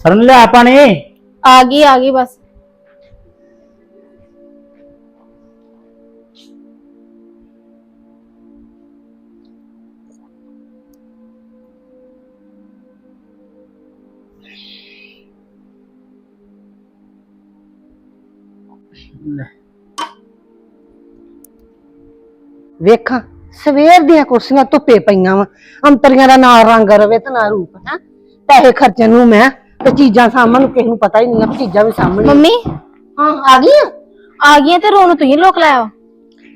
ਸਰਨ ਲਿਆ ਪਾਣੀ। ਆ ਗਈ ਆ ਗਈ ਬਸ। ਵੇਖਾਂ ਸਵੇਰ ਦੀਆਂ ਕੁਰਸੀਆਂ ਧੁੱਪੇ ਪਈਆਂ ਵਾ। ਅੰਤਰੀਆਂ ਦਾ ਨਾ ਰੰਗ ਰਵੇ ਤੇ ਨਾ ਰੂਪ ਹੈ? ਪੈਸੇ ਖਰਚਣ ਨੂੰ ਮੈਂ। ਤੇ ਚੀਜ਼ਾਂ ਸਾਹਮਣ ਨੂੰ ਕਿਸੇ ਨੂੰ ਪਤਾ ਹੀ ਨਹੀਂ ਆ ਚੀਜ਼ਾਂ ਵੀ ਸਾਹਮਣੇ ਮੰਮੀ? ਹਾਂ ਆ ਗਈ ਆ ਆ ਗਈਆਂ ਤੇ ਰੋਣ ਤੁਸੀਂ ਲੋਕ ਲਾਇਆ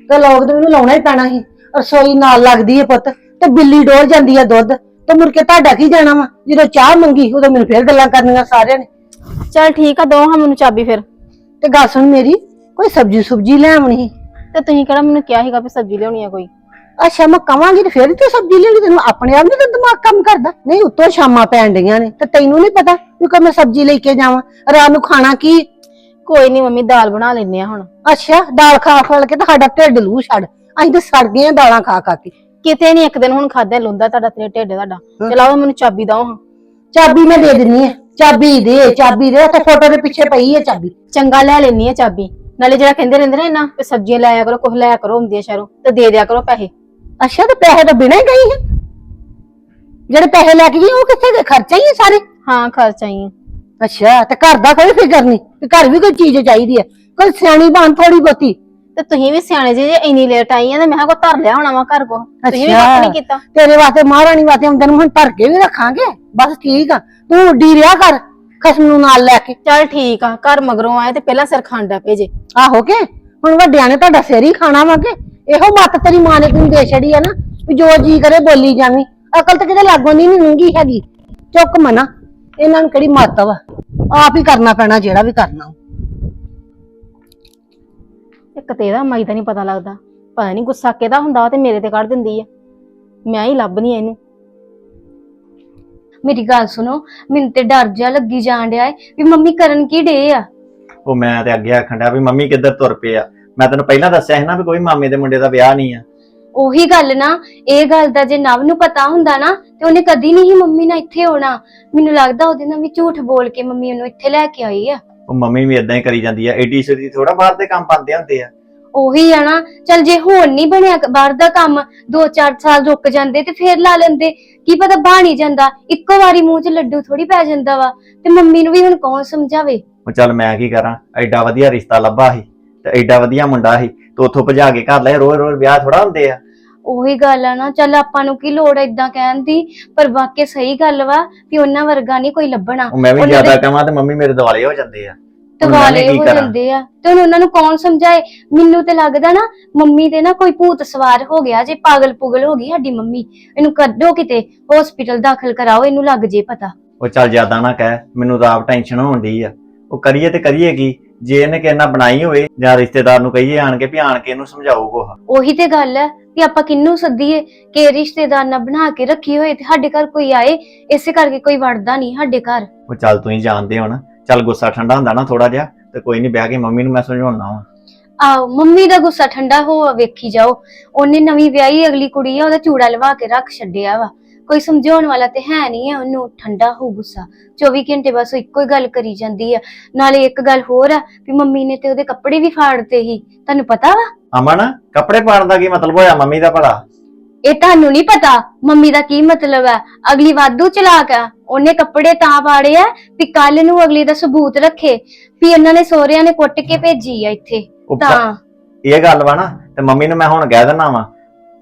ਤੇ ਲੋਕ ਤੇ ਮੈਨੂੰ ਲਾਉਣਾ ਹੀ ਪੈਣਾ ਸੀ। ਰਸੋਈ ਨਾਲ ਲੱਗਦੀ ਹੈ ਪੁੱਤ। ਤੇ ਬਿੱਲੀ ਡੋਲ ਜਾਂਦੀ ਹੈ ਦੁੱਧ। ਤੇ ਮੁੜ ਕੇ ਤੁਹਾਡਾ ਕੀ ਜਾਣਾ ਵਾ? ਜਦੋਂ ਚਾਹ ਮੰਗੀ ਉਦੋਂ ਮੈਨੂੰ ਫੇਰ ਗੱਲਾਂ ਕਰਨੀਆਂ ਸਾਰਿਆਂ ਨੇ। ਚਲ ਠੀਕ ਆ ਦੋ ਹਾਂ ਮੈਨੂੰ ਚਾਬੀ ਫਿਰ। ਤੇ ਗੱਲ ਸੁਣ ਮੇਰੀ ਕੋਈ ਸਬਜੀ ਸੁਬਜੀ ਲੈ ਆਉਣੀ ਸੀ? ਤੇ ਤੁਸੀਂ ਕਿਹੜਾ ਮੈਨੂੰ ਕਿਹਾ ਸੀਗਾ ਵੀ ਸਬਜ਼ੀ ਲਿਆਉਣੀ ਆ ਕੋਈ? ਅੱਛਾ ਮੈਂ ਕਵਾਂਗੀ ਤੇ ਫੇਰ ਤੂੰ ਸਬਜੀ ਲੈਣੀ ਤੈਨੂੰ ਆਪਣੇ ਆਪ ਨਹੀਂ ਦਿਮਾਗ ਕੰਮ ਕਰਦਾ? ਨਹੀਂ ਉੱਤੋਂ ਸ਼ਾਮਾਂ ਪੈਣ ਡਈਆਂ ਨੇ ਤੇ ਤੈਨੂੰ ਨਹੀਂ ਪਤਾ ਵੀ ਕੋਈ ਮੈਂ ਸਬਜੀ ਲੈ ਕੇ ਜਾਵਾਂ। ਰਾਤ ਨੂੰ ਖਾਣਾ ਕੀ? ਕੋਈ ਨਹੀਂ ਮੰਮੀ ਦਾਲ ਬਣਾ ਲੈਨੇ ਆ ਹੁਣ। ਅੱਛਾ ਦਾਲ ਖਾ ਖਾ ਕੇ ਤਾਂ ਸਾਡਾ ਢਿੱਡ ਲੂ ਛੱਡ। ਅਸੀਂ ਤਾਂ ਸੜ ਗਏ ਆਂ ਦਾਲਾਂ ਖਾ ਖਾ ਕੇ। ਕਿਤੇ ਨਹੀਂ ਇੱਕ ਦਿਨ ਹੁਣ ਖਾਦਾ ਲੁੰਦਾ ਤੁਹਾਡਾ ਤੇ ਢਿੱਡ ਤੁਹਾਡਾ। ਚਲਾਓ ਮੈਨੂੰ ਚਾਬੀ ਦਓ ਹਾਂ ਚਾਬੀ ਮੈਂ ਦੇ ਦਿੰਨੀ ਆ। ਚਾਬੀ ਦੇ ਚਾਬੀ ਦੇ ਤੇ ਫੋਟੋ ਦੇ ਪਿੱਛੇ ਪਈ ਹੈ ਚਾਬੀ। ਚੰਗਾ ਲੈ ਲੈਣੀ ਆ ਚਾਬੀ। ਨਾਲੇ ਜਿਹੜਾ ਕਹਿੰਦੇ ਰਹਿੰਦੇ ਨੇ ਨਾ ਕਿ ਸਬਜ਼ੀਆਂ ਲਾਇਆ ਕਰੋ ਕੁਝ ਲਾਇਆ ਕਰੋ ਹੁੰਦੀਆਂ ਸ਼ਹਿਰੋਂ ਤੇ ਦੇ ਦਿਆ ਕਰੋ ਪੈਸੇ। ਅੱਛਾ ਤੇ ਪੈਸੇ ਤਾਂ ਬਿਨਾਂ ਹੀ ਗਈ ਹੈ ਜਿਹੜੇ ਪੈਸੇ ਲੈ ਕੇ ਗਈ ਉਹ ਕਿੱਥੇ ਗਏ? ਖਰਚਾ ਹੀ ਹੈ ਸਾਰੇ। ਹਾਂ ਖਰਚਾ ਹੀ ਆ। ਅੱਛਾ ਤੇ ਘਰ ਦਾ ਕੋਈ ਫਿਕਰ ਨਹੀਂ ਘਰ ਵੀ ਕੋਈ ਚੀਜ਼ ਚਾਹੀਦੀ ਹੈ ਕੋਈ ਸਿਆਣੀ ਬਣ ਥੋੜੀ ਬਹੁਤੀ। ਤੇ ਤੁਸੀਂ ਵੀ ਸਿਆਣੇ ਜੇ ਜੇ ਇੰਨੀ ਲੇਟ ਆਈ ਆ ਤੇ ਮੈਂ ਕਿਹਾ ਕੋ ਧਰ ਲਿਆ ਹੋਣਾ ਵਾ ਘਰ ਕੋ ਤੁਸੀਂ ਵੀ ਕੱਖ ਨਹੀਂ ਕੀਤਾ। ਤੇਰੇ ਵਾਸਤੇ ਮਹਾਰਾਣੀ ਵਾਸਤੇ ਆਉਂਦੇ ਨੂੰ ਹੁਣ ਧਰ ਕੇ ਵੀ ਰੱਖਾਂਗੇ। ਬਸ ਠੀਕ ਆ। ਤੂੰ ਉੱਡੀ ਰਿਆ ਕਰ ਖਸਮ ਨੂੰ ਨਾਲ ਲੈ ਕੇ। ਚਲ ਠੀਕ ਆ ਘਰ ਮਗਰੋਂ ਆਏ ਤੇ ਪਹਿਲਾਂ ਸਿਰ ਖਾਂਡਾ ਭੇਜੇ ਆਹੋ ਕੇ? ਹੁਣ ਵੱਡਿਆਂ ਨੇ ਤੁਹਾਡਾ ਸਿਰ ਹੀ ਖਾਣਾ ਵਾ ਕੇ। ਇਹੋ ਮੱਤ ਤੇਰੀ ਮਾਂ ਨੇ ਤੈਨੂੰ ਦੇ ਛੜੀ ਆ ਨਾ ਵੀ ਜੋ ਜੀ ਕਰੇ ਬੋਲੀ ਜਾਵੀਂ। ਅਕਲ ਤੇ ਕਿਤੇ ਲਾਗੋਂ ਨਹੀਂ ਨੰਗੀ ਹੈਗੀ। ਚੁੱਕ ਮਨਾ ਇਹਨਾਂ ਨੂੰ ਕਿਹੜੀ ਮੱਤ ਵਾ? ਆਪ ਹੀ ਕਰਨਾ ਪੈਣਾ ਜਿਹੜਾ ਵੀ ਕਰਨਾ ਇੱਕ ਤੇ ਇਹਦਾ ਮਾਈ ਦਾ ਨਹੀਂ ਪਤਾ ਲੱਗਦਾ। ਪਤਾ ਨਹੀਂ ਗੁੱਸਾ ਕਿਹਦਾ ਹੁੰਦਾ ਵਾ ਤੇ ਮੇਰੇ ਤੇ ਕੱਢ ਦਿੰਦੀ ਆ। ਮੈਂ ਹੀ ਲੱਭਣੀ ਆ ਇਹਨੂੰ। ਮੇਰੀ ਗੱਲ ਸੁਣੋ ਮੈਨੂੰ ਤੇ ਡਰ ਜਿਹਾ ਲੱਗੀ ਜਾਣ ਡਿਆ ਏ ਵੀ ਮੰਮੀ ਕਰਨ ਕੀ ਡੇ ਆ? ਉਹ ਮੈਂ ਤੇ ਅੱਗੇ ਆਖਣ ਡਿਆ ਵੀ ਮੰਮੀ ਕਿੱਧਰ ਤੁਰ ਪਏ ਆ? ਮੈਂ ਤੈਨੂੰ ਪਹਿਲਾਂ ਦੱਸਿਆ ਸੀ ਨਾ ਵੀ ਕੋਈ ਮਾਮੇ ਦੇ ਮੁੰਡੇ ਦਾ ਵਿਆਹ ਨਹੀਂ ਆ। ਉਹੀ ਗੱਲ ਨਾ ਇਹ ਗੱਲ ਦਾ ਜੇ ਨਵ ਨੂੰ ਪਤਾ ਹੁੰਦਾ ਨਾ ਤੇ ਉਹਨੇ ਕਦੀ ਨਹੀਂ ਸੀ ਮੰਮੀ ਨਾਲ ਇੱਥੇ ਆਉਣਾ। ਮੈਨੂੰ ਲੱਗਦਾ ਉਹਦੇ ਨਾਲ ਵੀ ਝੂਠ ਬੋਲ ਕੇ ਮੰਮੀ ਉਹਨੂੰ ਇੱਥੇ ਲੈ ਕੇ ਆਈ ਆ। ਉਹ ਮੰਮੀ ਵੀ ਇਦਾਂ ਹੀ ਕਰੀ ਜਾਂਦੀ ਆ ਏਡੀ ਸਿੱਧੀ ਥੋੜਾ ਬਾਹਰ ਦੇ ਕੰਮ ਪਾਉਂਦੇ ਹੁੰਦੇ ਆ। ਉਹੀ ਆ ਨਾ ਚਲ ਜੇ ਹੁਣ ਨਹੀਂ ਬਣਿਆ ਬਾਹਰ ਦਾ ਕੰਮ 2-4 ਸਾਲ ਰੁਕ ਜਾਂਦੇ ਤੇ ਫੇਰ ਲਾ ਲੈਂਦੇ। ਕੀ ਪਤਾ ਬਣ ਜਾਂਦਾ ਇੱਕੋ ਵਾਰੀ ਮੂੰਹ 'ਚ ਲੱਡੂ ਥੋੜੀ ਪੈ ਜਾਂਦਾ ਵਾ। ਤੇ ਮੰਮੀ ਨੂੰ ਵੀ ਹੁਣ ਕੌਣ ਸਮਝਾਵੇ? ਉਹ ਚੱਲ ਮੈਂ ਕੀ ਕਰਾਂ ਐਡਾ ਵਧੀਆ ਰਿਸ਼ਤਾ ਲੱਭਾ ਸੀ। ਤੇ ਐਡਾ ਵਧੀਆ ਮੁੰਡਾ ਸੀ ਤੇ ਉੱਥੋਂ ਭਜਾ ਕੇ ਘਰ ਲੈ ਰੋਜ਼ ਰੋਜ਼ ਵਿਆਹ ਥੋੜਾ ਹੁੰਦੇ ਆ। ਉਹੀ ਗੱਲ ਆ ਨਾ ਚੱਲ ਆਪਾਂ ਨੂੰ ਕੀ ਲੋੜ ਏਦਾਂ ਕਹਿਣ ਦੀ ਪਰ ਵਾਕਿਆ ਸਹੀ ਗੱਲ ਵਾ ਵੀ ਉਹਨਾਂ ਵਰਗਾ ਨਹੀਂ ਕੋਈ ਲੱਭਣਾ। ਉਹ ਮੈਂ ਵੀ ਉਹਨਾਂ ਦੇ ਜ਼ਿਆਦਾ ਕਹਾਂ ਤੇ ਮੰਮੀ ਮੇਰੇ ਦਿਵਾਲੇ ਹੋ ਜਾਂਦੇ ਆ। ਹੁਣ ਮੈਂ ਦਿਵਾਲੇ ਕੀ ਹੋ ਕਰਾਂ? ਜਾਂਦੇ ਆ। ਤੇ ਹੁਣ ਉਹਨਾਂ ਨੂੰ ਕੌਣ ਸਮਝਾਏ? ਮੈਨੂੰ ਤੇ ਲੱਗਦਾ ਨਾ ਮੰਮੀ ਤੇ ਨਾ ਕੋਈ ਭੂਤ ਸਵਾਰ ਹੋ ਗਿਆ ਜੇ ਪਾਗਲ ਪੁਗਲ ਹੋ ਗਈ ਸਾਡੀ ਮੰਮੀ ਇਹਨੂੰ ਕੱਢੋ ਕਿਤੇ ਹਸਪੀਟਲ ਦਾਖਲ ਕਰਾਓ ਇਹਨੂੰ ਲੱਗ ਜੇ ਪਤਾ। ਉਹ ਚੱਲ ਜ਼ਿਆਦਾ ਨਾ ਕਹਿ ਮੈਨੂੰ ਤਾਂ ਆਪ ਟੈਨਸ਼ਨ ਹੋਣ ਡਈ ਆ। ਉਹ ਕਰੀਏ ਤੇ ਕਰੀਏ ਕੀ? ਜੇ ਇਹਨੇ ਕਿਸੇ ਨਾਲ ਬਣਾਈ ਹੋਵੇ ਜਾਂ ਰਿਸ਼ਤੇਦਾਰ ਨੂੰ ਕਹੀਏ ਆਣ ਕੇ ਵੀ ਆਣ ਕੇ ਇਹਨੂੰ ਸਮਝਾਓ ਕੋਹ ਉਹੀ ਤੇ ਗੱਲ ਹੈ ਵੀ ਆਪਾਂ ਕਿੰਨੂੰ ਸੱਦੀਏ ਕਿ ਰਿਸ਼ਤੇਦਾਰ ਨਾ ਬਣਾ ਕੇ ਰੱਖੀ ਹੋਏ ਤੇ ਸਾਡੇ ਘਰ ਕੋਈ ਆਏ ਇਸੇ ਕਰਕੇ ਕੋਈ ਵੜਦਾ ਨਹੀਂ ਸਾਡੇ ਘਰ। ਉਹ ਚੱਲ ਤੂੰ ਹੀ ਜਾਣਦੇ ਹੁਣ ਚੱਲ ਗੁੱਸਾ ਠੰਡਾ ਹੁੰਦਾ ਨਾ ਥੋੜਾ ਜਿਹਾ ਤੇ ਕੋਈ ਨਹੀਂ ਬਹਿ ਕੇ ਮੰਮੀ ਨੂੰ ਮੈਂ ਸਮਝਾਉਣਾ ਵਾ। ਆਓ ਮੰਮੀ ਦਾ ਗੁੱਸਾ ਠੰਡਾ ਹੋ ਵੇਖੀ ਜਾਓ। ਉਹਨੇ ਨਵੀਂ ਵਿਆਹੀ ਅਗਲੀ ਕੁੜੀ ਆ ਉਹਦਾ ਚੂੜਾ ਲਵਾ ਕੇ ਰੱਖ ਛੱਡਿਆ ਵਾ। ਕੋਈ ਸਮਝਾਉਣ ਵਾਲਾ ਤੇ ਹੈ ਨਹੀਂ ਆ ਉਹਨੂੰ ਠੰਡਾ ਹੋ ਗੁੱਸਾ। 24 ਘੰਟੇ ਬਸ ਉਹ ਇੱਕੋ ਹੀ ਗੱਲ ਕਰੀ ਜਾਂਦੀ ਆ। ਨਾਲੇ ਇੱਕ ਗੱਲ ਹੋਰ ਆ ਵੀ ਮੰਮੀ ਨੇ ਤੇ ਉਹਦੇ ਕੱਪੜੇ ਵੀ ਫਾੜਤੇ ਸੀ। ਤੁਹਾਨੂੰ ਪਤਾ ਵਾ? ਅਮਨ ਕੱਪੜੇ ਪਾਉਣ ਦਾ ਕੀ ਮਤਲਬ ਹੋਇਆ ਮੰਮੀ ਦਾ ਭਲਾ? ਇਹ ਤੁਹਾਨੂੰ ਨਹੀਂ ਪਤਾ ਮੰਮੀ ਦਾ ਕੀ ਮਤਲਬ ਹੈ ਅਗਲੀ ਵਾਧੂ ਚਲਾਕ ਆ। ਉਹਨੇ ਕੱਪੜੇ ਤਾਂ ਪਾੜੇ ਆ ਵੀ ਕੱਲ ਨੂੰ ਅਗਲੀ ਦਾ ਸਬੂਤ ਰੱਖੇ। ਵੀ ਉਹਨਾਂ ਨੇ ਸਹੁਰਿਆਂ ਨੇ ਕੁੱਟ ਕੇ ਭੇਜੀ ਆ ਇੱਥੇ। ਉਹ ਤਾਂ। ਇਹ ਗੱਲ ਵਾ ਨਾ ਤੇ ਮੰਮੀ ਨੂੰ ਮੈਂ ਹੁਣ ਕਹਿ ਦਿੰਦਾ ਵਾਂ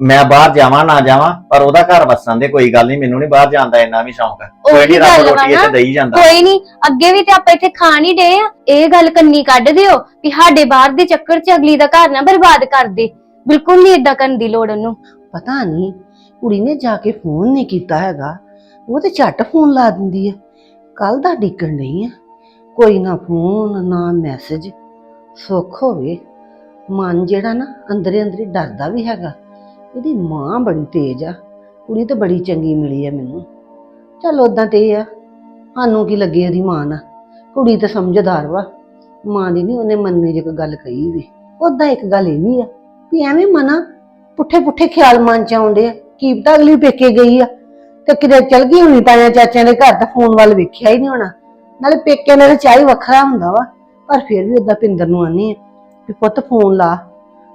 ਮੈਂ ਬਾਹਰ ਜਾਵਾਂ ਨਾ ਜਾਵਾਂ ਪਰ ਉਹਦਾ ਘਰ ਵਸਣ ਦੇ ਕੋਈ ਗੱਲ ਨਹੀਂ ਮੈਨੂੰ ਨਹੀਂ ਬਾਹਰ ਜਾਣ ਦਾ ਇੰਨਾ ਵੀ ਸ਼ੌਂਕ ਹੈ। ਕੋਈ ਨਹੀਂ ਰੱਬ ਗੱਲ ਵਾ ਰੋਟੀ ਨਾ। ਇੱਥੇ ਦੇਈ ਜਾਂਦਾ। ਕੋਈ ਨਹੀਂ ਅੱਗੇ ਵੀ ਤੇ ਆਪਾਂ ਇੱਥੇ ਖਾਣ ਹੀ ਡੇ ਆ। ਇਹ ਗੱਲ ਕੰਨੀ ਕੱਢ ਦਿਓ ਵੀ ਸਾਡੇ ਬਾਹਰ ਦੇ ਚੱਕਰ 'ਚ ਅਗਲੀ ਦਾ ਘਰ ਨਾ ਬਰਬਾਦ ਕਰ ਦੇ। ਬਿਲਕੁਲ ਨਹੀਂ ਇਦਾਂ ਕਰਨ ਦੀ ਲੋੜ ਉਹਨੂੰ। ਪਤਾ ਨਹੀਂ ਕੁੜੀ ਨੇ ਜਾ ਕੇ ਫੋਨ ਨਹੀਂ ਕੀਤਾ ਹੈਗਾ। ਉਹ ਤੇ ਝੱਟ ਫੋਨ ਲਾ ਦਿੰਦੀ ਹੈ ਕੱਲ ਦਾ ਡਿੱਕਣ ਨਹੀਂ ਆ। ਕੋਈ ਨਾ ਫੋਨ ਨਾ ਮੈਸੇਜ। ਸੁੱਖ ਹੋਵੇ। ਮਨ ਜਿਹੜਾ ਨਾ ਅੰਦਰੇ ਅੰਦਰੇ ਡਰਦਾ ਵੀ ਹੈਗਾ। ਇਹਦੀ ਮਾਂ ਬੜੀ ਤੇਜ਼ ਆ। ਕੁੜੀ ਤਾਂ ਬੜੀ ਚੰਗੀ ਮਿਲੀ ਆ ਮੈਨੂੰ। ਚੱਲ ਉਦਾਂ ਤੇ ਇਹ ਆ, ਸਾਨੂੰ ਕੀ ਲੱਗੇ ਉਹਦੀ ਮਾਂ ਨਾਲ? ਕੁੜੀ ਤਾਂ ਸਮਝਦਾਰ ਵਾ। ਮਾਂ ਦੀ ਨਹੀਂ ਉਹਨੇ ਮੰਨੇ ਜੇ ਕੋਈ ਗੱਲ ਕਹੀ ਵੀ। ਉਦਾਂ ਇੱਕ ਗੱਲ ਇਹ ਵੀ ਆ ਵੀ ਐਵੇਂ ਮਨਾ ਪੁੱਠੇ ਪੁੱਠੇ ਖਿਆਲ ਮਨ ਚ ਆਉਂਦੇ ਆ। ਕੀ ਪਤਾ ਅਗਲੀ ਪੇਕੇ ਗਈ ਆ ਤੇ ਕਿਤੇ ਚਲ ਗਈ ਹੋਣੀ ਪਾਇਆ ਚਾਚਿਆਂ ਦੇ ਘਰ ਤਾਂ ਫੋਨ ਵੱਲ ਵੇਖਿਆ ਹੀ ਨਹੀਂ ਹੋਣਾ। ਨਾਲੇ ਪੇਕੇ ਨਾਲ ਚਾਹ ਹੀ ਵੱਖਰਾ ਹੁੰਦਾ ਵਾ। ਪਰ ਫਿਰ ਵੀ ਓਦਾਂ ਪਿੰਦਰ ਨੂੰ ਆਨੀ ਆ ਵੀ ਪੁੱਤ ਫੋਨ ਲਾ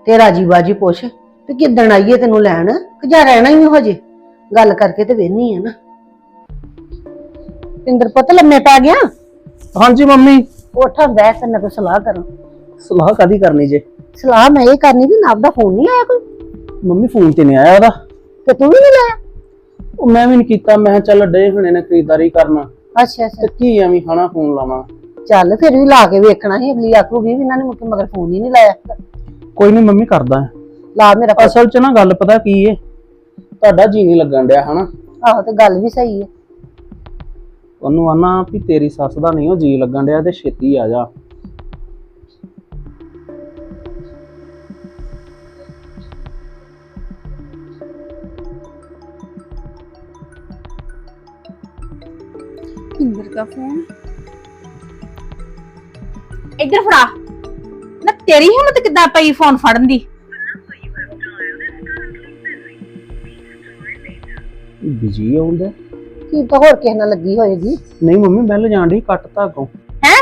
ਤੇ ਰਾਜੀ ਬਾਜੀ ਪੁੱਛ। ਵੀ ਕਿੱਦਣ ਆਈਏ ਤੈਨੂੰ ਲੈਣ? ਕਿ ਜਾਂ ਰਹਿਣਾ ਹੀ ਹੋ ਜੇ ਗੱਲ ਕਰਕੇ ਤੇ ਵੇਹਨੀ ਆ ਨਾ। ਪਿੰਦਰ ਪੁੱਤ ਲੰਮੇ ਪੈ ਗਿਆ? ਹਾਂਜੀ ਮੰਮੀ। ਉਠਾਂ ਬਹਿ ਤੇ ਨਾ ਸਲਾਹ ਕਰਾਂ। ਸਲਾਹ ਕਾਦੀ ਕਰਨੀ ਜੇ? ਸਲਾਹ ਮੈਂ ਇਹ ਕਰਨੀ ਵੀ ਨਾਬ ਦਾ ਫੋਨ ਨਹੀਂ ਆਇਆ ਕੋਈ? ਮੰਮੀ ਫੋਨ ਤੇ ਨਹੀਂ ਆਇਆ ਉਹਦਾ। ਤੇ ਤੂੰ ਵੀ ਨਹੀਂ ਲਾਇਆ? ਉਹ ਮੈਂ ਵੀ ਨਹੀਂ ਕੀਤਾ। ਮੈਂ ਕਿਹਾ ਚੱਲ ਡੇ ਹੁਣੇ ਨੇ ਖਰੀਦਦਾਰੀ ਕਰਨਾ। ਅੱਛਾ ਅੱਛਾ। ਤੇ ਕੀ ਐਵੇਂ ਖਾਣਾ ਫੋਨ ਲਾਵਾਂ। ਚੱਲ ਫਿਰ ਵੀ ਲਾ ਕੇ ਵੇਖਣਾ ਸੀ। ਅਗਲੀ ਆਖੂਗੀ ਵੀ ਇਹਨਾਂ ਨੇ ਮੁੱਕੇ ਮਗਰ ਫੋਨ ਹੀ ਨਹੀਂ ਲਾਇਆ। ਕੋਈ ਨਹੀਂ ਮੰਮੀ ਕਰਦਾ। ਲਾ ਮੇਰਾ ਪੁੱਤ। ਅਸਲ 'ਚ ਨਾ ਗੱਲ ਪਤਾ ਕੀ ਏ? ਤੁਹਾਡਾ ਜੀ ਨਹੀਂ ਲੱਗਣ ਡਿਆ ਹਨਾ? ਆਹੋ ਤੇ ਗੱਲ ਵੀ ਸਹੀ ਹੈ ਉਹਨੂੰ ਆਨਾ ਵੀ ਤੇਰੀ ਸੱਸ ਦਾ ਨਹੀਂ ਉਹ ਜੀ ਲੱਗਣ ਡਿਆ ਤੇ ਛੇਤੀ ਆ ਜਾ। ਇੰਦਰ ਦਾ ਫੋਨ। ਇੱਧਰ ਫੜਾ। ਨਾ ਤੇਰੀ ਹਿੰਮਤ ਕਿੱਦਾਂ ਪਈ ਫੋਨ ਫੜਨ ਦੀ? ਬਿਜ਼ੀ ਆਉਂਦਾ। ਕੀ ਤਾਂ ਹੋਰ ਕਿਸੇ ਨਾਲ ਲੱਗੀ ਹੋਏਗੀ? ਨਹੀਂ ਮੰਮੀ ਬੈਲ ਜਾਣ ਡਈ ਕੱਟ ਤਾ ਅੱਗੋਂ ਹੈ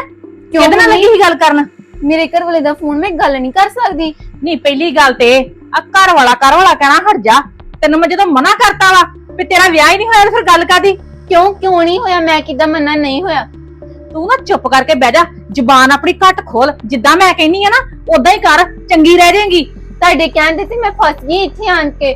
ਕਿਹਦੇ ਨਾਲ ਲੱਗੀ ਸੀ ਗੱਲ ਕਰਨ? ਮੇਰੇ ਘਰ ਵਾਲੇ ਦਾ ਫੋਨ ਮੈਂ ਗੱਲ ਨਹੀਂ ਕਰ ਸਕਦੀ। ਨਹੀਂ ਪਹਿਲੀ ਗੱਲ ਤੇ ਆ ਘਰ ਵਾਲਾ ਘਰ ਵਾਲਾ ਕਹਿਣਾ ਹਟ ਜਾ। ਤੈਨੂੰ ਮੈਂ ਜਦੋਂ ਮਨਾ ਕਰਤਾ ਵਾ ਵੀ ਤੇਰਾ ਵਿਆਹ ਹੀ ਨਹੀਂ ਹੋਇਆ ਤੇ ਫਿਰ ਗੱਲ ਕਾਦੀ ਕਿਉਂ ਕਿਉਂ ਨਹੀਂ ਹੋਇਆ? ਮੈਂ ਕਿਦਾਂ ਮੰਨਣਾ ਨਹੀਂ ਹੋਇਆ? ਤੂੰ ਨਾ ਚੁੱਪ ਕਰਕੇ ਬਹਿ ਜਾ। ਜ਼ੁਬਾਨ ਆਪਣੀ ਘੱਟ ਖੋਲ। ਜਿੱਦਾਂ ਮੈਂ ਕਹਿੰਨੀ ਆ ਨਾ ਉਦਾਂ ਹੀ ਕਰ। ਚੰਗੀ ਰਹਿ ਜਾਏਗੀ। ਤੁਹਾਡੇ ਕਹਿੰਦੇ ਤੇ ਮੈਂ ਫਸ ਗਈ ਇੱਥੇ ਆਣ ਕੇ।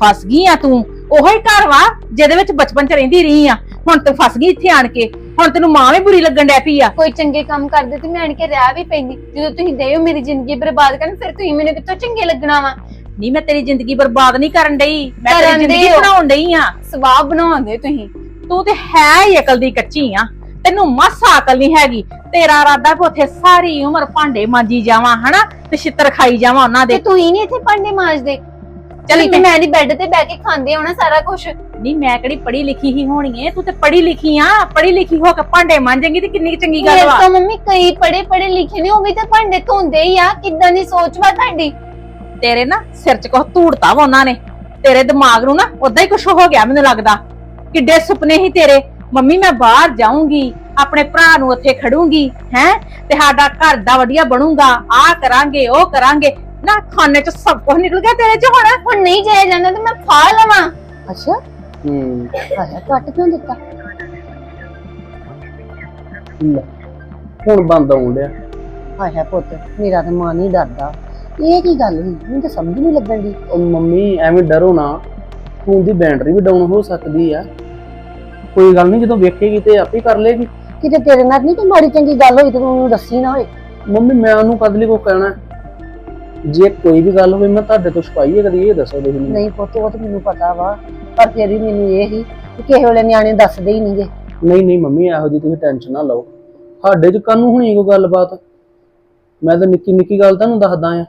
ਫਸ ਗਈ ਆ ਤੂੰ? ਉਹੋ ਹੀ ਘਰ ਵਾ ਜਿਹਦੇ ਵਿੱਚ ਬਚਪਨ ਚ ਰਹਿੰਦੀ ਰਹੀ ਆ। ਹੁਣ ਤੂੰ ਫਸ ਗਈ ਇੱਥੇ ਆਣ ਕੇ। ਹੁਣ ਤੈਨੂੰ ਮਾਂ ਵੀ ਬੁਰੀ ਲੱਗਣ ਡੈ ਪਈ ਆ। ਕੋਈ ਚੰਗੇ ਕੰਮ ਕਰਦੇ ਤੇ ਮੈਂ ਆਣ ਕੇ ਰਹਿ ਵੀ ਪੈਂਦੀ। ਜਦੋਂ ਤੁਸੀਂ ਦੇ ਹੋ ਮੇਰੀ ਜ਼ਿੰਦਗੀ ਬਰਬਾਦ ਕਰਨ ਫਿਰ ਤੁਸੀਂ ਮੈਨੂੰ ਕਿੱਥੋਂ ਚੰਗੇ ਲੱਗਣਾ ਵਾ? ਨਹੀਂ ਮੈਂ ਤੇਰੀ ਜ਼ਿੰਦਗੀ ਬਰਬਾਦ ਨਹੀਂ ਕਰਨ ਡਈ। ਮੈਂ ਕਰਨ ਤੇਰੀ ਜ਼ਿੰਦਗੀ। ਬਣਾਉਣ ਡਈ ਆ। ਸਵਾਬ ਬਣਾਉਂਦੇ ਤੁਸੀਂ। ਤੂੰ ਤੇ ਹੈ ਹੀ ਅਕਲ ਦੀ ਕੱਚੀ ਆ। ਤੈਨੂੰ ਮਾਸਾ ਅਕਲ ਨਹੀਂ ਹੈਗੀ। ਤੇਰਾ ਇਰਾਦਾ ਕਿ ਉੱਥੇ ਸਾਰੀ ਉਮਰ ਭਾਂਡੇ ਮਾਂਜੀ ਜਾਵਾਂ ਹਨਾ? ਤੇ ਛਿੱਤਰ ਖਾਈ ਜਾਵਾਂ ਉਹਨਾਂ ਤੇ ਦੇ ਤੁਸੀਂ ਨਹੀਂ ਇੱਥੇ ਭਾਂਡੇ ਮਾਂਜਦੇ। ਚੱਲ ਚੱਲ ਮੈਂ ਨਹੀਂ ਬੈੱਡ ਤੇ ਬਹਿ ਕੇ ਖਾਂਦੇ ਹੋਣਾ ਸਾਰਾ ਕੁਝ ਨਹੀਂ ਮੈਂ ਕਿਹੜੀ ਪੜ੍ਹੀ ਲਿਖੀ ਹੀ ਹੋਣੀ ਏ? ਤੂੰ ਤੇ ਪੜ੍ਹੀ ਲਿਖੀ ਆ ਪੜ੍ਹੀ ਲਿਖੀ ਹੋ ਕੇ ਭਾਂਡੇ ਮਾਂਜੇਂਗੀ ਤੇ ਕਿੰਨੀ ਕੁ ਚੰਗੀ ਗੱਲ ਮੇਰੇ ਵਾ? ਤੋਂ ਮੰਮੀ ਕਈ ਪੜੇ ਪੜੇ ਲਿਖੇ ਨੇ ਉਹ ਵੀ ਤੇ ਭਾਂਡੇ ਧੋਂਦੇ ਹੀ ਆ ਕਿੱਦਾਂ ਦੀ ਸੋਚ ਵਾ ਤੁਹਾਡੀ? ਤੇਰੇ ਨਾ ਸਿਰ 'ਚ ਕੁਛ ਧੂੜਤਾ ਵਾ ਉਹਨਾਂ ਨੇ। ਤੇਰੇ ਦਿਮਾਗ ਨੂੰ ਨਾ ਉਦਾਂ ਹੀ ਕੁਛ ਹੋ ਗਿਆ ਮੈਨੂੰ ਲੱਗਦਾ। ਕਿੱਡੇ ਸੁਪਨੇ ਹੀ ਤੇਰੇ। ਮੰਮੀ ਮੈਂ ਬਾਹਰ ਜਾਊਂਗੀ ਆਪਣੇ ਭਰਾ ਨੂੰ ਉੱਥੇ ਖੜੂੰਗੀ ਹੈ? ਤੇ ਸਾਡਾ ਘਰ ਦਾ ਵਧੀਆ ਬਣੂਗਾ। ਆ ਕਰਾਂਗੇ ਉਹ ਕਰਾਂਗੇ। ਨਾ ਖਾਨੇ 'ਚ ਸਭ ਕੁਝ ਨਿਕਲ ਗਿਆ ਤੇਰੇ 'ਚ ਹੁਣ? ਹੁਣ ਨਹੀਂ ਜਾਇਆ ਜਾਂਦਾ ਤੇ ਮੈਂ ਫਾ ਲਵਾਂ। ਅੱਛਾ। ਹੂੰ। ਆਇਆ ਕੱਟ ਕਿਉਂ ਦਿੱਤਾ? ਲੈ, ਹੁਣ ਬੰਦ ਆਉਣ ਡਿਆ। ਆਇਆ ਪੁੱਤ ਮੇਰਾ ਤਾਂ ਮਨ ਹੀ ਡਰਦਾ। ਇਹ ਕੀ ਗੱਲ ਹੋਈ? ਮੈਨੂੰ ਤਾਂ ਸਮਝ ਨਹੀਂ ਲੱਗਣ ਦੀ। ਉਹ ਮੰਮੀ ਐਵੇਂ ਡਰੋ ਨਾ। ਫੋਨ ਦੀ ਬੈਟਰੀ ਵੀ ਡਾਊਨ ਹੋ ਸਕਦੀ ਆ। ਕੋਈ ਗੱਲ ਨਹੀਂ ਜਦੋਂ ਵੇਖੇਗੀ ਤੇ ਆਪੇ ਕਰ ਲੇਗੀ। ਕਿਤੇ ਤੇਰੇ ਨਾਲ ਨਹੀਂ ਕੋਈ ਮਾੜੀ ਚੰਗੀ ਗੱਲ ਹੋਈ ਤੇ ਤੂੰ ਮੈਨੂੰ ਦੱਸੀ ਨਾ ਹੋਏ। ਮੰਮੀ ਮੈਂ ਉਹਨੂੰ ਕਦ ਲਈ ਕੋ ਕਹਿਣਾ? ਜੇ ਕੋਈ ਵੀ ਗੱਲ ਹੋਵੇ ਮੈਂ ਤੁਹਾਡੇ ਤੋਂ ਛੁਪਾਈ ਹੈ ਕਦੀ ਇਹ ਦੱਸੋ ਤੁਸੀਂ ਮੈਨੂੰ। ਨਹੀਂ ਪੁੱਤ ਉਹ ਤਾਂ ਮੈਨੂੰ ਪਤਾ ਵਾ ਪਰ ਫਿਰ ਵੀ ਮੈਨੂੰ ਇਹ ਹੀ ਕਿ ਕਿਸੇ ਵੇਲੇ ਨਿਆਣੇ ਦੱਸਦੇ ਹੀ ਨਹੀਂਗੇ। ਨਹੀਂ ਨਹੀਂ ਮੰਮੀ ਇਹੋ ਜੀ ਤੁਸੀਂ ਟੈਨਸ਼ਨ ਨਾ ਲਓ। ਸਾਡੇ ਚ ਕਾਨੂੰ ਹੋਣੀ ਕੋਈ ਗੱਲਬਾਤ? ਮੈਂ ਤਾਂ ਨਿੱਕੀ ਨਿੱਕੀ ਗੱਲ ਤੁਹਾਨੂੰ ਦੱਸਦਾ ਆ।